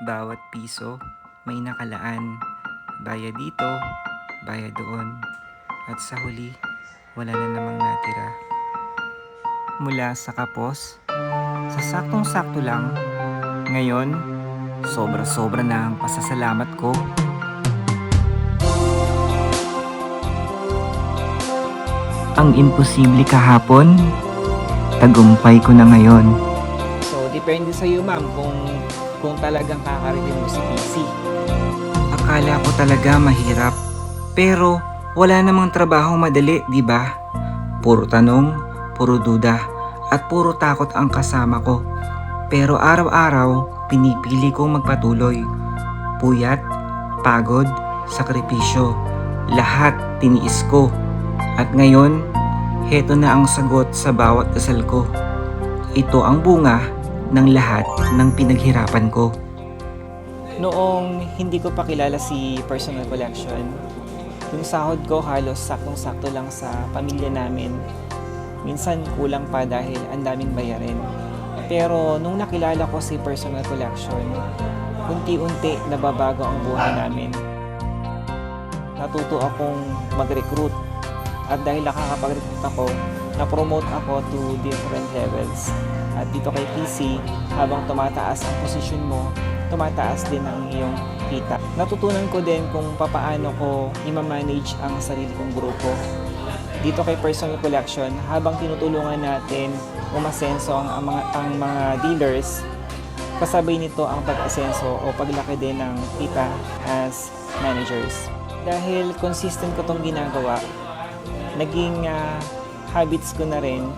Bawat piso may nakalaan. Bayad dito, bayad doon. At sa huli, wala na namang natira. Mula sa kapos, sa saktong-sakto lang, ngayon, sobra-sobra na ang pasasalamat ko. Ang imposible kahapon, tagumpay ko na ngayon. Depende sa iyo, ma'am, kung kung talagang kakaritin mo si PC. Akala ko talaga mahirap. Pero wala namang trabaho madali, di ba? Puro tanong, puro duda, at puro takot ang kasama ko. Pero araw-araw, pinipili kong magpatuloy. Puyat, pagod, sakripisyo, lahat tiniis ko. At ngayon, heto na ang sagot sa bawat dasal ko. Ito ang bunga ng lahat ng pinaghirapan ko. Noong hindi ko pa kilala si Personal Collection, yung sahod ko halos saktong-sakto lang sa pamilya namin. Minsan kulang pa dahil ang daming bayarin. Pero nung nakilala ko si Personal Collection, unti-unti nababago ang buhay namin. Natuto akong mag-recruit at dahil nakakapag-recruit ako, na-promote ako to different levels. At dito kay PC, habang tumataas ang posisyon mo, tumataas din ang iyong kita. Natutunan ko din kung papaano ko i-manage ang sarili kong grupo. Dito kay Personal Collection, habang tinutulungan natin umasenso ang, ang, mga, ang mga dealers, kasabay nito ang pag-asenso o paglaki din ng kita as managers. Dahil consistent ko tong ginagawa, naging ah, habits ko na rin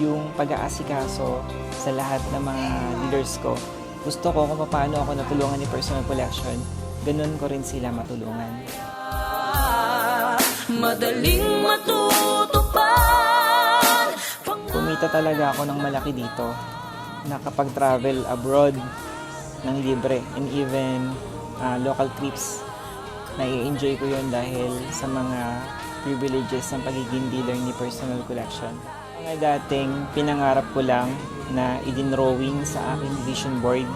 yung pag-aasikaso sa lahat ng mga dealers ko. Gusto ko kung paano ako natulungan ni Personal Collection, ganun ko rin sila matulungan. Madaling matutupad Kumita talaga ako ng malaki dito. Nakapag-travel abroad ng libre and even ah, local trips. Nai-enjoy ko yon dahil sa mga privileges ng pagiging dealer ni Personal Collection. Mga dating pinangarap ko lang na idinrawing sa aking vision board,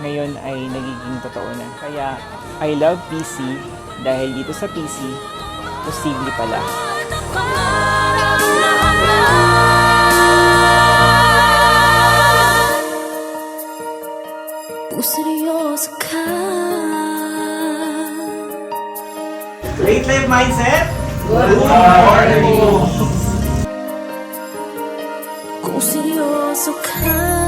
ngayon ay nagiging totoo na. Kaya I love PC dahil dito sa PC, posible pala. Seryoso ka Late life mindset? Good morning! Kung seryoso ka